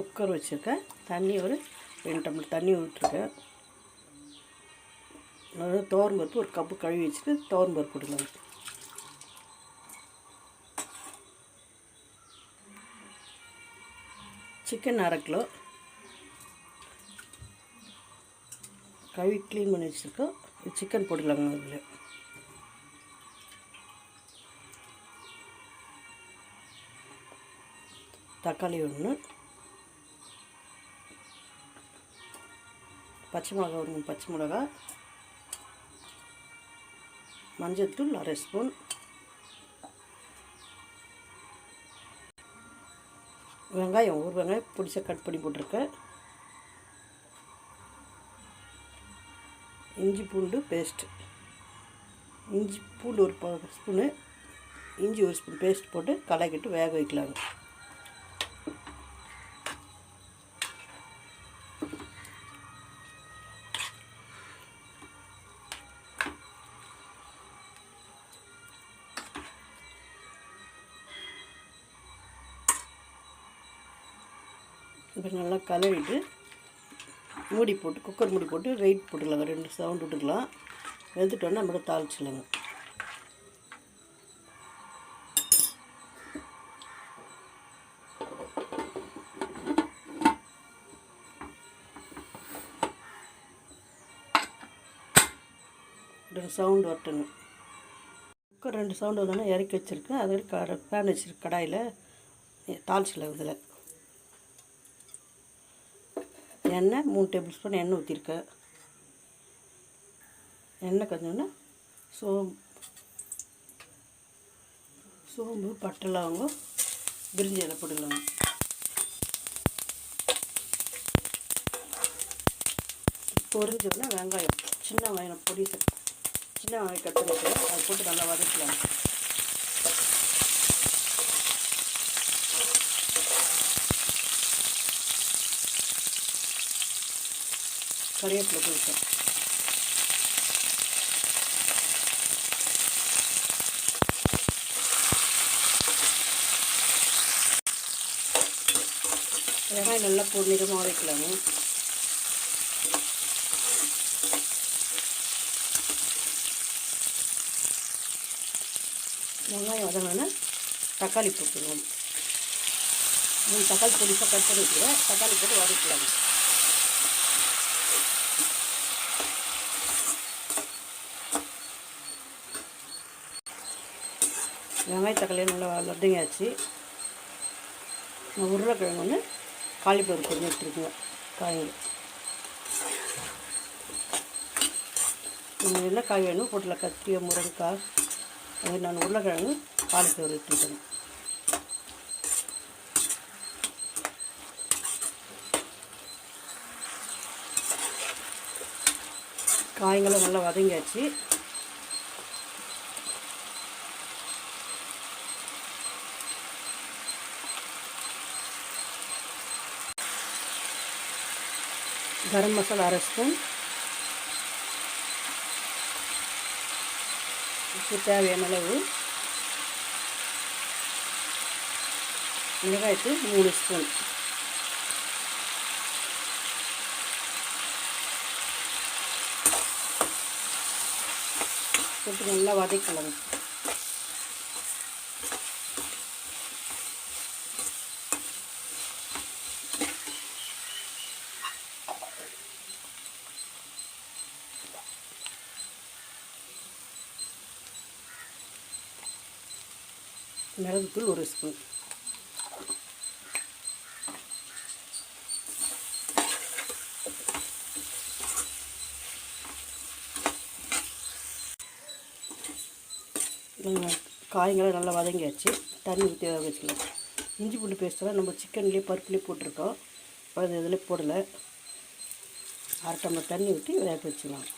Cooker வச்சுருக்கேன். தண்ணி ஒரு ரெண்டு டம்ளர் தண்ணி விட்டுருக்கேன் அதாவது துவரம் பருப்பு ஒரு கப்பு கழுவி வச்சுட்டு துவரம் பருப்பு போட்டுக்கலாம். சிக்கன் அரை கிலோ. கழுவி க்ளீன் பண்ணி வச்சுருக்கோம். சிக்கன் போட்டுக்கலாங்க அதில் தக்காளி ஒன்று. பச்சை மிளகா ஒரு மூணு பச்சை மிளகா. மஞ்சள்தூள் அரை ஸ்பூன். வெங்காயம் ஒரு வெங்காயம் பிடிச்ச கட் பண்ணி போட்டிருக்கேன். இஞ்சி பூண்டு பேஸ்ட்டு. இஞ்சி பூண்டு ஒரு ப ஸ்பூனு. இஞ்சி ஒரு ஸ்பூன் பேஸ்ட் போட்டு கலக்கிட்டு வேக வைக்கலாங்க. இப்போ நல்லா கலவிட்டு மூடி போட்டு குக்கர் மூடி போட்டு வெயிட் போட்டுக்கலாங்க ரெண்டு சவுண்ட் விட்டுக்கலாம். வெந்துட்டோன்னா நம்ம தாளிச்சிடலாங்க. ரெண்டு சவுண்டு வரட்டுங்க. குக்கர் ரெண்டு சவுண்டு வந்தோன்னா இறக்கி வச்சுருக்கேன். அதில் க பேன் வச்சுருக்கு கடாயில் தாளிச்சிடலாம் இதில். எண்ணெய் மூணு டேபிள் ஸ்பூன் எண்ணெய் ஊற்றிருக்கேன் எண்ணெய் கொஞ்சோன்னா சோம்பு. சோம்பு பட்டை லவங்கம் பிரிஞ்சி இலை போட்டுக்கலாங்க பொரிஞ்சோடனே வெங்காயம். சின்ன வெங்காயம் பொடி சின்ன வெங்காயம் கட் அதை போட்டு நல்லா வதக்கலாம். கருவேப்பிலை போட்டேன் வெங்காயம் நல்லா பொன்னிறமாக வைக்கலாங்க வெங்காயம் வதங்கினா தக்காளி போட்டுக்கணும் மூணு தக்காளி பொடிசாக கட் பண்ணி வச்சுக்கிறேன் தக்காளி போட்டு வதக்கலாங்க வெங்காய தக்காளி நல்லா வதங்கியாச்சு. நான் உருளைக்கிழங்கு ஒன்று காலிஃப்ளவர் கொஞ்சம் எடுத்துருக்குங்க காய்கறி. நம்ம என்ன காய் வேணும் போட்டில் கத்திரி முருங்கைக்காய் அது நான் உருளைக்கிழங்கு காலிஃப்ளவர் எடுத்துருக்கேன். காய்களும் நல்லா வதங்கியாச்சு. கரம் மசாலா அரை ஸ்பூன். உப்பு தேவையான அளவு மிளகாய்த்தூள் மூணு ஸ்பூன். போட்டு நல்லா வதக்கலாம் மிளகுத்தூள் ஒரு ஸ்பூன். காய்களாம் நல்லா வதங்கியாச்சு. தண்ணி ஊற்றி வேக வச்சுக்கலாம். இஞ்சி பூண்டு பேஸ்ட்டெல்லாம் நம்ம சிக்கன்லேயே பருப்புலேயே போட்டிருக்கோம். அது இதில் போடலை. அரை டம்ளர் தண்ணி ஊற்றி வேக வச்சுக்கலாம்.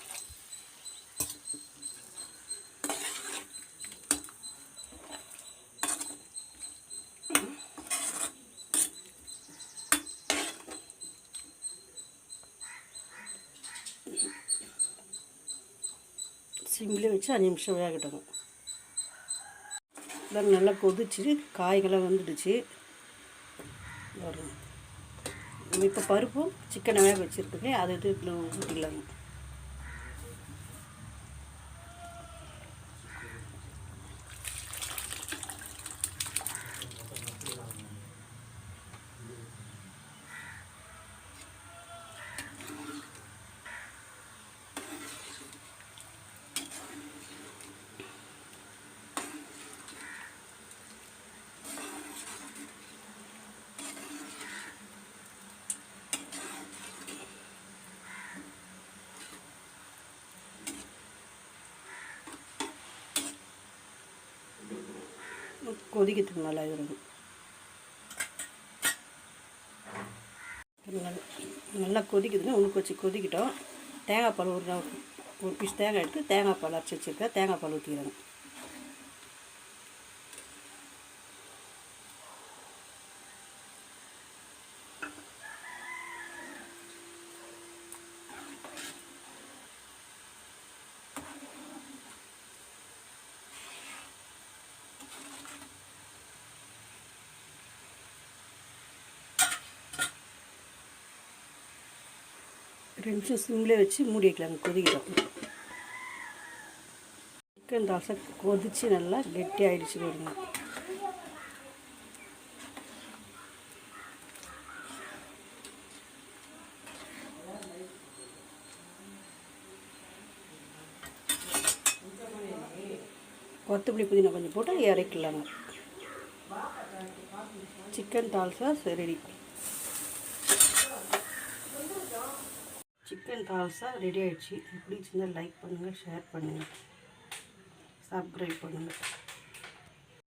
சிம்லேயே வச்சு அஞ்சு நிமிஷம் வேகட்டுங்க இதெல்லாம் நல்லா கொதிச்சு காய்களாம் வந்துடுச்சு. இப்போ பருப்பும் சிக்கனை வேக வச்சுருக்கோங்க அதை இது இதில் ஊற்றிக்கலாங்க கொதிக்கிறதுக்கு நல்லா இருக்கும். நல்லா நல்லா கொதிக்குதுன்னா உனக்கு வச்சு கொதிக்கிட்டோம். தேங்காய் பால் ஒரு ஒரு பீஸ் தேங்காய் எடுத்து தேங்காய் பால் அரைச்சி வச்சுருக்கேன். தேங்காய் பால் ஊற்றிக்கிறேன் ரெண்டு நிமிஷம் சிம்லேயே வச்சு மூடி வைக்கலாங்க கொதிக்கிட்டோம். சிக்கன் தோசை கொதித்து நல்லா கெட்டி ஆகிடுச்சு பாருங்க. கொத்தமல்லி புதினா கொஞ்சம் போட்டு இறக்கலாங்க chicken dalcha ready. Chicken dalcha ready ஆயிடுச்சு. சின்ன லைக் பண்ணுங்கள் ஷேர் பண்ணுங்கள் சப்ஸ்கிரைப் பண்ணுங்கள்